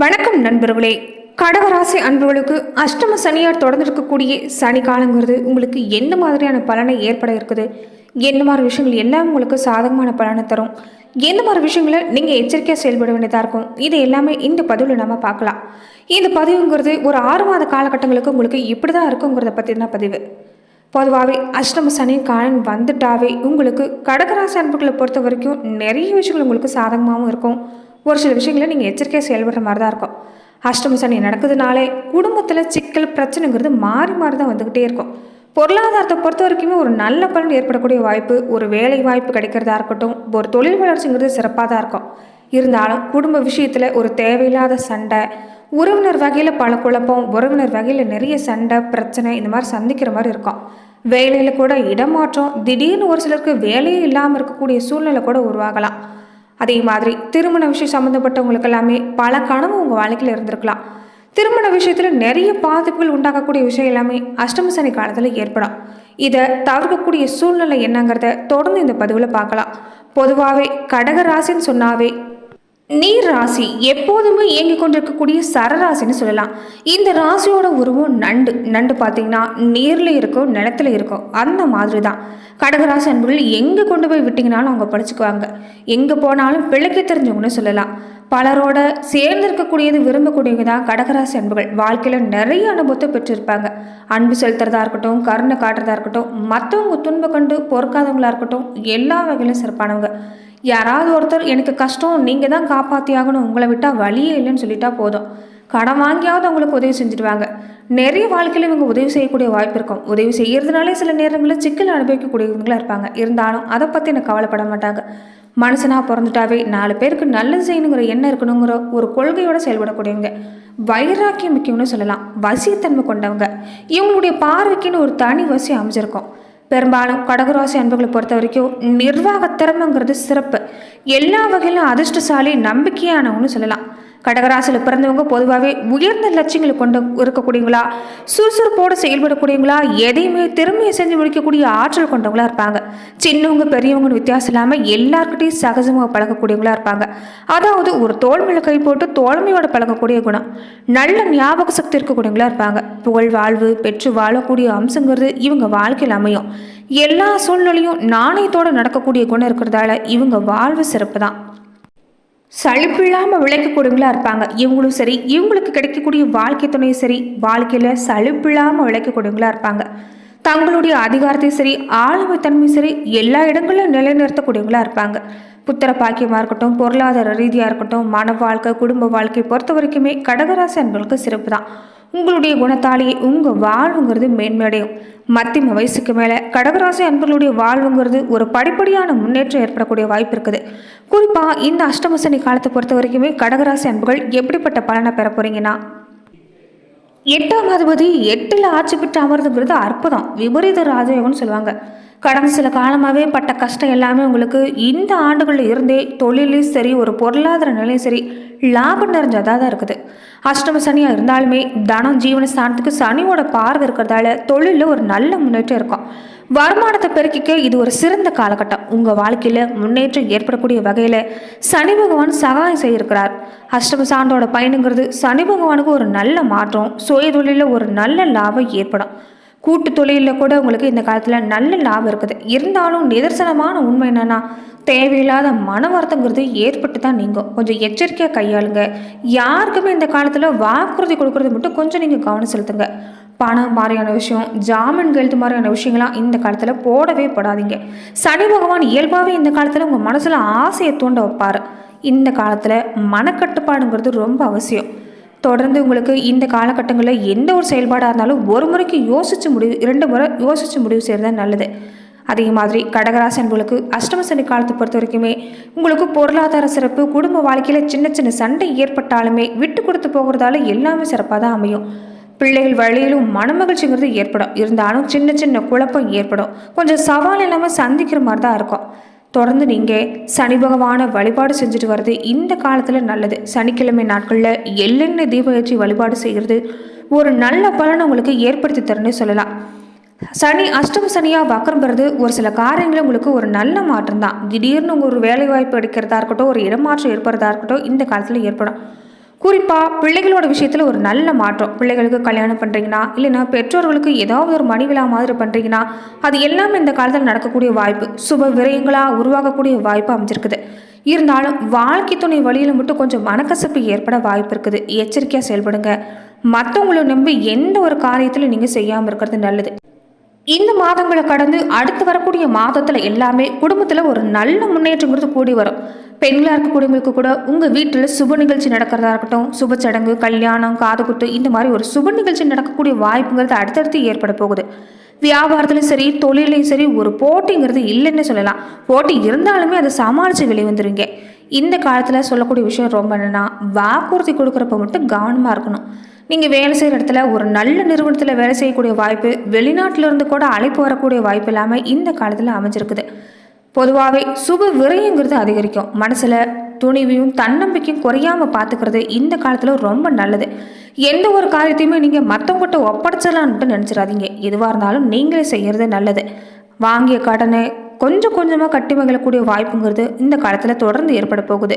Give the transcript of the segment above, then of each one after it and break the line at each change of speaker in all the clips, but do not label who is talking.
வணக்கம் நண்பர்களே. கடகராசி அன்பர்களுக்கு அஷ்டம சனியார் தொடர்ந்து இருக்கக்கூடிய சனி காலங்கிறது உங்களுக்கு எந்த மாதிரியான பலனை ஏற்பட இருக்குது? எந்த மாதிரி விஷயங்கள் எல்லாம் உங்களுக்கு சாதகமான பலனை தரும்? எந்த மாதிரி விஷயங்களை நீங்கள் எச்சரிக்கையாக செயல்பட வேண்டியதாக இருக்கும்? இது எல்லாமே இந்த பதிவில் நம்ம பார்க்கலாம். இந்த பதிவுங்கிறது ஒரு ஆறு மாத காலகட்டங்களுக்கு உங்களுக்கு இப்படி தான் இருக்குங்கிறத பற்றி தான் பதிவு. பொதுவாகவே அஷ்டம சனி காலன் வந்துட்டாவே உங்களுக்கு கடகராசி அன்புகளை பொறுத்த வரைக்கும் நிறைய விஷயங்கள் உங்களுக்கு சாதகமாகவும் இருக்கும். ஒரு சில விஷயங்களை நீங்கள் எச்சரிக்கையாக செயல்படுற மாதிரி தான் இருக்கும். அஷ்டம சனி நடக்குதுனாலே குடும்பத்தில் சிக்கல் பிரச்சனைங்கிறது மாறி மாறி தான் வந்துக்கிட்டே இருக்கும். பொருளாதாரத்தை பொறுத்த வரைக்குமே ஒரு நல்ல பலன் ஏற்படக்கூடிய வாய்ப்பு ஒரு வேலை வாய்ப்பு கிடைக்கிறதா இருக்கட்டும் ஒரு தொழில் வளர்ச்சிங்கிறது சிறப்பாக தான் இருக்கும். இருந்தாலும் குடும்ப விஷயத்தில் ஒரு தேவையில்லாத சண்டை உறவினர் வகையில் பல குழப்பம் உறவினர் வகையில் நிறைய சண்டை பிரச்சனை இந்த மாதிரி சந்திக்கிற மாதிரி இருக்கும். வேலையில் கூட இடமாற்றம் திடீர்னு ஒரு சிலருக்கு வேலையே இல்லாமல் இருக்கக்கூடிய சூழ்நிலை கூட உருவாகலாம். அதே மாதிரி திருமண விஷயம் சம்மந்தப்பட்டவங்களுக்கு எல்லாமே பல கனவு உங்கள் வாழ்க்கையில் இருந்திருக்கலாம். திருமண விஷயத்தில் நிறைய பாதிப்புகள் உண்டாக்கக்கூடிய விஷயம் எல்லாமே அஷ்டம சனி காலத்தில் ஏற்படும். இதை தவிர்க்கக்கூடிய சூழ்நிலை என்னங்கிறத தொடர்ந்து இந்த பதிவில் பார்க்கலாம். பொதுவாகவே கடகராசின்னு சொன்னாவே நீர் ராசி எப்போதுமே இயங்கி கொண்டிருக்கக்கூடிய சரராசின்னு சொல்லலாம். இந்த ராசியோட உருவம் நண்டு. நண்டு பார்த்தீங்கன்னா நீரில் இருக்கும் நிலத்துல இருக்கும். அந்த மாதிரி தான் கடகராசி அன்புகள் எங்கே கொண்டு போய் விட்டிங்கனாலும் அவங்க படிச்சுக்குவாங்க. எங்கே போனாலும் பிழைக்க தெரிஞ்சவங்கன்னு சொல்லலாம். பலரோட சேர்ந்து இருக்கக்கூடியது விரும்பக்கூடியவங்க தான் கடகராசி அன்புகள் வாழ்க்கையில் நிறைய அனுபவத்தை பெற்றிருப்பாங்க. அன்பு செலுத்துறதா இருக்கட்டும் கருணை காட்டுறதா இருக்கட்டும் மற்றவங்க துன்பம் கண்டு பொறுக்காதவங்களா இருக்கட்டும் எல்லா வகையிலும் சிறப்பானவங்க. யாராவது ஒருத்தர் எனக்கு கஷ்டம் நீங்கள் தான் காப்பாற்றி ஆகணும் உங்களை விட்டால் வழியே இல்லைன்னு சொல்லிட்டா போதும். கடன் வாங்கியாவது அவங்களுக்கு உதவி செஞ்சுடுவாங்க. நிறைய வாழ்க்கையில் இவங்க உதவி செய்யக்கூடிய வாய்ப்பு இருக்கும். உதவி செய்யறதுனாலே சில நேரங்களில் சிக்கல் அனுபவிக்கக்கூடியவங்களாக இருப்பாங்க. இருந்தாலும் அதை பற்றி எனக்கு கவலைப்பட மாட்டாங்க. மனுஷனாக பிறந்துட்டாவே நாலு பேருக்கு நல்லது செய்யணுங்கிற எண்ணம் இருக்கணுங்கிற ஒரு கொள்கையோடு செயல்படக்கூடியவங்க. வைராக்கியம் முக்கியம்னு சொல்லலாம். வசியத்தன்மை கொண்டவங்க. இவங்களுடைய பார்வைக்குன்னு ஒரு தனி வசி அமைஞ்சிருக்கும். பெரும்பாலும் கடகராசி அன்புகளை பொறுத்த வரைக்கும் நிர்வாக திறமைங்கிறது சிறப்பு. எல்லா வகையிலும் அதிர்ஷ்டசாலி நம்பிக்கையானவங்கன்னு சொல்லலாம். கடகராசியில் பிறந்தவங்க பொதுவாகவே உயர்ந்த லட்சியங்களை கொண்டு இருக்கக்கூடியவங்களா சுறுசுறுப்போடு செயல்படக்கூடியவங்களா எதையுமே திறமையை செஞ்சு முடிக்கக்கூடிய ஆற்றல் கொண்டவங்களா இருப்பாங்க. சின்னவங்க பெரியவங்கன்னு வித்தியாசம் இல்லாமல் எல்லாருக்கிட்டையும் சகஜமாக பழகக்கூடியவங்களா இருப்பாங்க. அதாவது ஒரு தோல்மையில் கை போட்டு தோழமையோட பழகக்கூடிய குணம். நல்ல ஞாபக சக்தி இருக்கக்கூடியவங்களா இருப்பாங்க. புகழ் வாழ்வு பெற்று வாழக்கூடிய அம்சங்கிறது இவங்க வாழ்க்கையில் அமையும். எல்லா சூழ்நிலையும் நாணயத்தோடு நடக்கக்கூடிய குணம் இருக்கிறதால இவங்க வாழ்வு சிறப்பு தான் சலிப்பில்லாமல் விளைக்கக்கூடியவங்களா இருப்பாங்க. இவங்களும் சரி இவங்களுக்கு கிடைக்கக்கூடிய வாழ்க்கை துணையும் சரி வாழ்க்கையில் சலிப்பில்லாமல் விளைக்கக்கூடியவங்களா இருப்பாங்க. தங்களுடைய அதிகாரத்தையும் சரி ஆளுமைத்தன்மையும் சரி எல்லா இடங்களிலும் நிலைநிறுத்தக்கூடியவங்களா இருப்பாங்க. புத்திர பாக்கியமாக இருக்கட்டும் பொருளாதார ரீதியாக இருக்கட்டும் மன வாழ்க்கை குடும்ப வாழ்க்கை பொறுத்த வரைக்குமே கடகராசி அன்பர்களுக்கு சிறப்பு தான் உங்களுடைய குணத்தாலேயே உங்கள் வாழ்வுங்கிறது மேன்மையடையும் மத்திம வயசுக்கு மேலே கடகராசி அன்பர்களுடைய வாழ்வுங்கிறது ஒரு படிப்படியான முன்னேற்றம் ஏற்படக்கூடிய வாய்ப்பு இருக்குது. குறிப்பாக இந்த அஷ்டமசனி காலத்தை பொறுத்த வரைக்குமே கடகராசி அன்புகள் எப்படிப்பட்ட பலனை பெற போறீங்கன்னா? எட்டாம் அதிபதி எட்டில் ஆட்சி பெற்று அமர்ந்துங்கிறது அற்புதம். விபரீத ராஜயோகம்னு சொல்லுவாங்க. கடந்த சில காலமாகவே பட்ட கஷ்டம் எல்லாமே உங்களுக்கு இந்த ஆண்டுகளில் இருந்தே தொழிலையும் சரி ஒரு பொருளாதார நிலையும் சரி லாபம் நிறைஞ்சதாக தான் இருக்குது. அஷ்டம சனியாக இருந்தாலுமே தனம் ஜீவன ஸ்தானத்துக்கு சனியோட பார்வை இருக்கிறதால தொழிலில் ஒரு நல்ல முன்னேற்றம் இருக்கும். வருமானத்தை பெருக்கிக்க இது ஒரு சிறந்த காலகட்டம். உங்கள் வாழ்க்கையில் முன்னேற்றம் ஏற்படக்கூடிய வகையில் சனி பகவான் சகாயம் செய்திருக்கிறார். அஷ்டம சாண்டோட பயனுங்கிறது சனி பகவானுக்கு ஒரு நல்ல மாற்றம் சுய தொழிலில் ஒரு நல்ல லாபம் ஏற்படும். கூட்டு தொழிலில் கூட உங்களுக்கு இந்த காலத்தில் நல்ல லாபம் இருக்குது. இருந்தாலும் நிதர்சனமான உண்மை என்னென்னா தேவையில்லாத மன வருத்தங்கிறது ஏற்பட்டு தான் நீங்கும். கொஞ்சம் எச்சரிக்கையாக கையாளுங்க. யாருக்குமே இந்த காலத்தில் வாக்குறுதி கொடுக்குறது மட்டும் கொஞ்சம் நீங்கள் கவனம் செலுத்துங்க. பணம் மாதிரியான விஷயம் ஜாமீன் கெழுத்து மாதிரியான விஷயங்கள்லாம் இந்த காலத்தில் போடவே போடாதீங்க. சனி பகவான் இயல்பாகவே இந்த காலத்தில் உங்கள் மனசில் ஆசையை தூண்ட வைப்பார். இந்த காலத்தில் மனக்கட்டுப்பாடுங்கிறது ரொம்ப அவசியம். தொடர்ந்து உங்களுக்கு இந்த காலகட்டங்களில் எந்த ஒரு செயல்பாடாக இருந்தாலும் ஒரு முறைக்கு யோசித்து முடிவு இரண்டு முறை யோசித்து முடிவு செய்கிறது நல்லது. அதே மாதிரி கடகராசி அன்புகளுக்கு அஷ்டம சனி காலத்தை பொறுத்த வரைக்குமே உங்களுக்கு பொருளாதார சிறப்பு குடும்ப வாழ்க்கையில் சின்ன சின்ன சண்டை ஏற்பட்டாலுமே விட்டு கொடுத்து போகிறதால எல்லாமே சிறப்பாக தான் அமையும். பிள்ளைகள் வழியிலும் மனமகிழ்ச்சிங்கிறது ஏற்படும். இருந்தாலும் சின்ன சின்ன குழப்பம் ஏற்படும். கொஞ்சம் சவால் இல்லாமல் சந்திக்கிற மாதிரி தான் இருக்கும். தொடர்ந்து நீங்கள் சனி பகவானை வழிபாடு செஞ்சுட்டு வர்றது இந்த காலத்தில் நல்லது. சனிக்கிழமை நாட்களில் எள்ளெண்ணெய் தீப ஏற்றி வழிபாடு செய்கிறது ஒரு நல்ல பலனை உங்களுக்கு ஏற்படுத்தி தரணும்னு சொல்லலாம். சனி அஷ்டம சனியாக வக்கரம் பெறது ஒரு சில காரியங்களும் உங்களுக்கு ஒரு நல்ல மாற்றம் தான் திடீர்னு உங்கள் ஒரு வேலை வாய்ப்பு எடுக்கிறதா இருக்கட்டும் ஒரு இடமாற்றம் ஏற்படுறதா இருக்கட்டும் இந்த காலத்தில் ஏற்படும். குறிப்பாக பிள்ளைகளோட விஷயத்தில் ஒரு நல்ல மாற்றம். பிள்ளைகளுக்கு கல்யாணம் பண்ணுறீங்கன்னா இல்லைன்னா பெற்றோர்களுக்கு ஏதாவது ஒரு மணி விழா மாதிரி பண்ணுறீங்கன்னா அது எல்லாமே இந்த காலத்தில் நடக்கக்கூடிய வாய்ப்பு. சுப விரயங்களாக உருவாகக்கூடிய வாய்ப்பு அமைஞ்சிருக்குது. இருந்தாலும் வாழ்க்கை துணை வழியில் மட்டும் கொஞ்சம் மனக்கசப்பு ஏற்பட வாய்ப்பு இருக்குது. எச்சரிக்கையாக செயல்படுங்க. மற்றவங்களை நம்பி எந்த ஒரு காரியத்திலும் நீங்கள் செய்யாமல் இருக்கிறது நல்லது. இந்த மாதங்களை கடந்து அடுத்து வரக்கூடிய மாதத்தில் எல்லாமே குடும்பத்தில் ஒரு நல்ல முன்னேற்றங்கிறது கூடி வரும். பெண்களாக இருக்கக்கூடியவங்களுக்கு கூட உங்கள் வீட்டில் சுப நிகழ்ச்சி நடக்கிறதா இருக்கட்டும் சுப சடங்கு கல்யாணம் காதுகுத்து இந்த மாதிரி ஒரு சுப நிகழ்ச்சி நடக்கக்கூடிய வாய்ப்புங்கிறது அடுத்தடுத்து ஏற்பட போகுது. வியாபாரத்துலையும் சரி தொழிலையும் சரி ஒரு போட்டிங்கிறது இல்லைன்னு சொல்லலாம். போட்டி இருந்தாலுமே அதை சமாளித்து வெளிவந்துருவீங்க இந்த காலத்தில் சொல்லக்கூடிய விஷயம் ரொம்ப என்னென்னா வாக்குறுதி கொடுக்குறப்ப மட்டும் கவனமாக இருக்கணும். நீங்கள் வேலை செய்கிற இடத்துல ஒரு நல்ல நிறுவனத்தில் வேலை செய்யக்கூடிய வாய்ப்பு வெளிநாட்டிலிருந்து கூட அழைப்பு வரக்கூடிய வாய்ப்பு இல்லாமல் இந்த காலத்தில் அமைஞ்சிருக்குது. பொதுவாகவே சுப விரயங்கிறது அதிகரிக்கும். மனசில் துணிவையும் தன்னம்பிக்கையும் குறையாமல் பார்த்துக்கிறது இந்த காலத்தில் ரொம்ப நல்லது. எந்த ஒரு காரியத்தையுமே நீங்கள் மற்றவங்ககிட்ட ஒப்படைச்சலான்ட்டு நினச்சிடாதீங்க. எதுவாக இருந்தாலும் நீங்களே செய்கிறது நல்லது. வாங்கிய கடனை கொஞ்சம் கொஞ்சமாக கட்டி மகிழக்கூடிய வாய்ப்புங்கிறது இந்த காலத்தில் தொடர்ந்து ஏற்பட போகுது.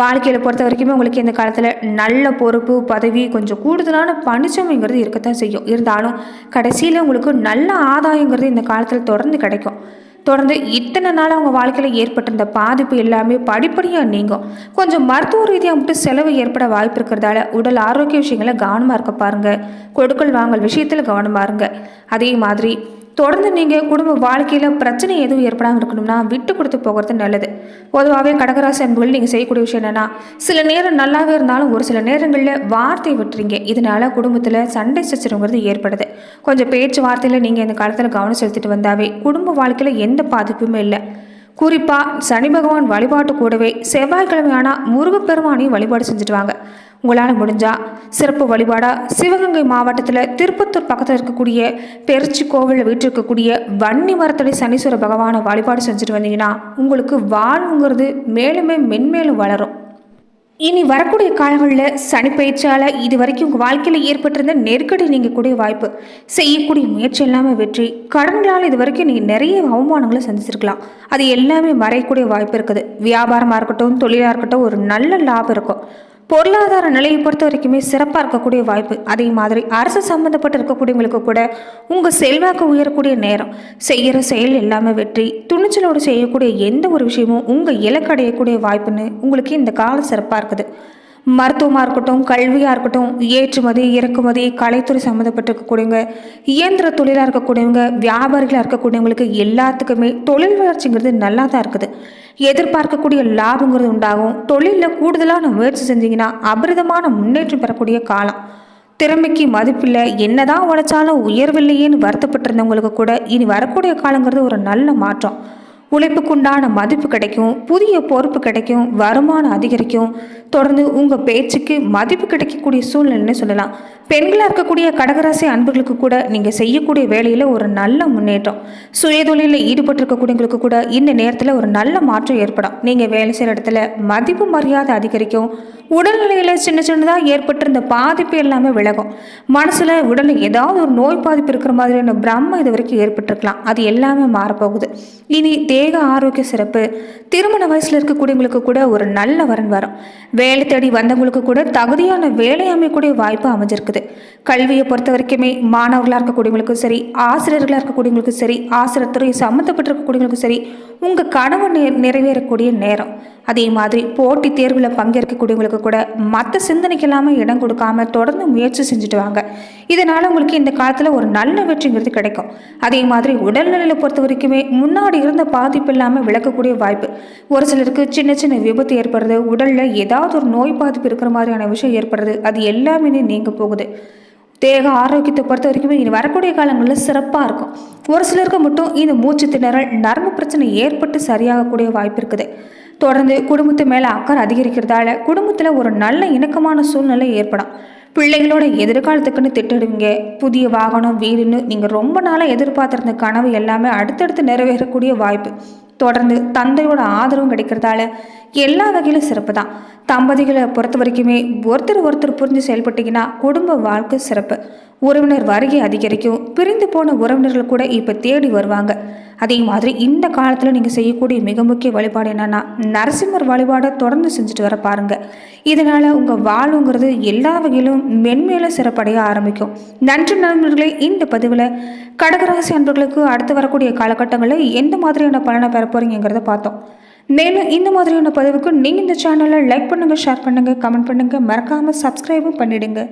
வாழ்க்கையில் பொறுத்த வரைக்குமே உங்களுக்கு இந்த காலத்தில் நல்ல பொறுப்பு பதவி கொஞ்சம் கூடுதலான பணிச்சமைங்கிறது இருக்கத்தான் செய்யும். இருந்தாலும் கடைசியில் உங்களுக்கு நல்ல ஆதாயங்கிறது இந்த காலத்தில் தொடர்ந்து கிடைக்கும். தொடர்ந்து இத்தனை நாள் அவங்க வாழ்க்கையில் ஏற்பட்டிருந்த பாதிப்பு எல்லாமே படிப்படியாக நீங்கும். கொஞ்சம் மருத்துவ ரீதியாக மட்டும் செலவு ஏற்பட வாய்ப்பு இருக்கிறதால உடல் ஆரோக்கிய விஷயங்களை கவனமாக இருக்க பாருங்கள் கொடுக்கல் வாங்கல் விஷயத்தில் கவனமாக இருங்க. அதே மாதிரி தொடர்ந்து நீங்கள் குடும்ப வாழ்க்கையில் பிரச்சனை எதுவும் ஏற்படாமல் இருக்கணும்னா விட்டு கொடுத்து போகிறது நல்லது. பொதுவாகவே கடகராசி அன்புகள் நீங்கள் செய்யக்கூடிய விஷயம் என்னென்னா சில நேரம் நல்லாவே இருந்தாலும் ஒரு சில நேரங்களில் வார்த்தை விட்டுறீங்க. இதனால் குடும்பத்தில் சண்டை சச்சரவுங்கிறது ஏற்படுது. கொஞ்சம் பேச்சு வார்த்தையில் நீங்கள் இந்த காலத்தில் கவனம் செலுத்திட்டு வந்தாவே குடும்ப வாழ்க்கையில் எந்த பாதிப்புமே இல்லை. குறிப்பாக சனி பகவான் வழிபாட்டு கூடவே செவ்வாய்க்கிழமையான முருகப்பெருமானையும் வழிபாடு செஞ்சுட்டு வாங்க. உங்களால் முடிஞ்சால் சிறப்பு வழிபாடாக சிவகங்கை மாவட்டத்தில் திருப்பத்தூர் பக்கத்தில் இருக்கக்கூடிய பெருச்சி கோவிலில் வீட்டிருக்கக்கூடிய வன்னி மரத்தடி சனீஸ்வர பகவானை வழிபாடு செஞ்சுட்டு வந்தீங்கன்னா உங்களுக்கு வாழ்வுங்கிறது மேலுமே மென்மேலும் வளரும். இனி வரக்கூடிய காலங்களில் சனி பயிற்சியால் இது வரைக்கும் உங்கள் வாழ்க்கையில் ஏற்பட்டிருந்த நெருக்கடி நீங்கள் கூடிய வாய்ப்பு செய்யக்கூடிய முயற்சி எல்லாமே வெற்றி. கடன்களால் இது வரைக்கும் நீங்கள் நிறைய அவமானங்களை சந்திச்சிருக்கலாம். அது எல்லாமே மறையக்கூடிய வாய்ப்பு இருக்குது. வியாபாரமாக இருக்கட்டும் தொழிலாக இருக்கட்டும் ஒரு நல்ல லாபம் இருக்கும். பொருளாதார நிலையை பொறுத்த வரைக்குமே சிறப்பாக இருக்கக்கூடிய வாய்ப்பு. அதே மாதிரி அரசு சம்மந்தப்பட்டு இருக்கக்கூடியவங்களுக்கு கூட உங்கள் செல்வாக்கு உயரக்கூடிய நேரம். செய்கிற செயல் எல்லாமே வெற்றி. துணிச்சலோடு செய்யக்கூடிய எந்த ஒரு விஷயமும் உங்கள் இலக்கடையக்கூடிய வாய்ப்புன்னு உங்களுக்கு இந்த காலம் சிறப்பாக இருக்குது. மருத்துவமாக இருக்கட்டும் கல்வியாக இருக்கட்டும் ஏற்றுமதி இறக்குமதி கலைத்துறை சம்மந்தப்பட்டிருக்கக்கூடியவங்க இயந்திர தொழிலாக இருக்கக்கூடியவங்க வியாபாரிகளாக இருக்கக்கூடியவங்களுக்கு எல்லாத்துக்குமே தொழில் வளர்ச்சிங்கிறது நல்லா தான் இருக்குது. எதிர்பார்க்கக்கூடிய லாபங்கிறது உண்டாகும். தொழிலில் கூடுதலான முயற்சி செஞ்சீங்கன்னா அபரிதமான முன்னேற்றம் பெறக்கூடிய காலம். திறமைக்கு மதிப்பில்லை என்னதான் உழைச்சாலும் உயர்வில்லையேன்னு வருத்தப்பட்டிருந்தவங்களுக்கு கூட இனி வரக்கூடிய காலங்கிறது ஒரு நல்ல மாற்றம். உழைப்புக்குண்டான மதிப்பு கிடைக்கும் புதிய பொறுப்பு கிடைக்கும் வருமானம் அதிகரிக்கும். தொடர்ந்து உங்கள் பேச்சுக்கு மதிப்பு கிடைக்கக்கூடிய சூழ்நிலைன்னு சொல்லலாம். பெண்களாக இருக்கக்கூடிய கடகராசி அன்புகளுக்கு கூட நீங்கள் செய்யக்கூடிய வேலையில் ஒரு நல்ல முன்னேற்றம். சுயதொழிலில் ஈடுபட்டிருக்கக்கூடியவங்களுக்கு கூட இந்த நேரத்தில் ஒரு நல்ல மாற்றம் ஏற்படும். நீங்கள் வேலை செய்கிற இடத்துல மதிப்பு மரியாதை அதிகரிக்கும். உடல்நிலையில் சின்ன சின்னதாக ஏற்பட்டிருந்த பாதிப்பு எல்லாமே விலகும். மனசில் உடலில் ஏதாவது ஒரு நோய் பாதிப்பு இருக்கிற மாதிரியான பிரம்ம இது வரைக்கும் ஏற்பட்டிருக்கலாம். அது எல்லாமே மாறப்போகுது. இனி தேக ஆரோக்கிய சிறப்பு திருமண வயசில் இருக்கக்கூடியவங்களுக்கு கூட ஒரு நல்ல வரன் வரும். வேலை தேடி வந்தவங்களுக்கு கூட தகுதியான வேலை அமையக்கூடிய வாய்ப்பு அமைஞ்சிருக்குது. கல்வியை பொறுத்த வரைக்குமே மாணவர்களாக இருக்கக்கூடியவங்களுக்கும் சரி ஆசிரியர்களாக இருக்கக்கூடியவங்களுக்கும் சரி ஆசிரியர் துறை சம்மந்தப்பட்டிருக்கக்கூடியவங்களுக்கும் சரி உங்கள் கனவு நிறைவேறக்கூடிய நேரம். அதே மாதிரி போட்டி தேர்வில் பங்கேற்கக்கூடியவங்களுக்கு கூட மற்ற சிந்தனைக்கு இல்லாமல் இடம் கொடுக்காம தொடர்ந்து முயற்சி செஞ்சுட்டு வாங்க. இதனால் உங்களுக்கு இந்த காலத்தில் ஒரு நல்ல வெற்றிங்கிறது கிடைக்கும். அதே மாதிரி உடல்நிலையில் பொறுத்த வரைக்குமே முன்னாடி இருந்த பாதிப்பு இல்லாமல் விளக்கக்கூடிய வாய்ப்பு. ஒரு சிலருக்கு சின்ன சின்ன விபத்து ஏற்படுறது உடலில் ஏதாவது ஒரு நோய் பாதிப்பு இருக்கிற மாதிரியான விஷயம் ஏற்படுறது அது எல்லாமே நீங்க போகுது. தேக ஆரோக்கியத்தை பொறுத்த வரைக்குமே இனி வரக்கூடிய காலங்களில் சிறப்பாக இருக்கும். ஒரு சிலருக்கு மட்டும் இந்த மூச்சு திணறல் நரம்பு பிரச்சனை ஏற்பட்டு சரியாகக்கூடிய வாய்ப்பு இருக்குது. தொடர்ந்து குடும்பத்து மேலே அக்கறை அதிகரிக்கிறதால குடும்பத்தில் ஒரு நல்ல இணக்கமான சூழ்நிலை ஏற்படும். பிள்ளைகளோட எதிர்காலத்துக்குன்னு திட்டடுவீங்க புதிய வாகனம் வீடுன்னு நீங்கள் ரொம்ப நாளாக எதிர்பார்த்துருந்த கனவு எல்லாமே அடுத்தடுத்து நிறைவேறக்கூடிய வாய்ப்பு. தொடர்ந்து தந்தையோட ஆதரவும் கிடைக்கிறதால எல்லா வகையிலும் சிறப்பு தான். தம்பதிகளை பொறுத்த வரைக்குமே ஒருத்தர் ஒருத்தர் புரிஞ்சு செயல்பட்டீங்கன்னா குடும்ப வாழ்க்கை சிறப்பு. உறவினர் வருகை அதிகரிக்கும். பிரிந்து போன உறவினர்கள் கூட இப்போ தேடி வருவாங்க. அதே மாதிரி இந்த காலத்தில் நீங்கள் செய்யக்கூடிய மிக முக்கிய வழிபாடு என்னன்னா நரசிம்மர் வழிபாடை தொடர்ந்து செஞ்சுட்டு வர பாருங்க. இதனால் உங்கள் வாழ்வுங்கிறது எல்லா வகையிலும் மென்மேலும் சிறப்படைய ஆரம்பிக்கும். நன்றி நண்பர்களே இந்த பதிவில் கடகராசி அன்பர்களுக்கு அடுத்து வரக்கூடிய காலகட்டங்களில் எந்த மாதிரியான பலனை பெற போகிறீங்கிறத பார்த்தோம். மேலும் இந்த மாதிரியான பதிவுக்கு நீங்கள் இந்த சேனலை லைக் பண்ணுங்கள் ஷேர் பண்ணுங்கள் கமெண்ட் பண்ணுங்கள் மறக்காமல் சப்ஸ்கிரைபும் பண்ணிவிடுங்க